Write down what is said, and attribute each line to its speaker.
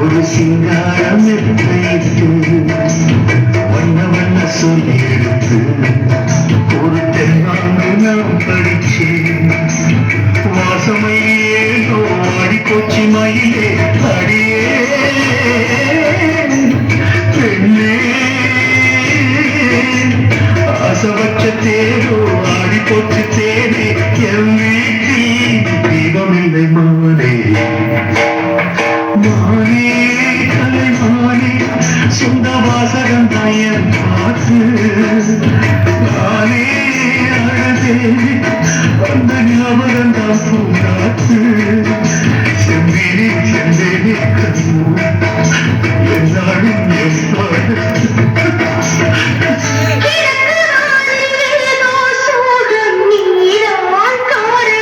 Speaker 1: ஒரு சிங்காரம் எடுத்து வண்ண வண்ண சொல்லி எடுத்து ஒரு தென்னாங்கு நாம் படிச்சேன் வாசமையே ஆடி கொச்சி மயிலே அடியே. பெண்ணே ஆசை தேரோ ஆடி போச்சு மானே கலைமானே சொந்த வாசகம் தாயர் காத்து நானே அழகேவி வந்த ஞாபகம் தான் பூங்காத்து செம்பினி செம்பினி கண்ணு என்னாலும் எப்பாடு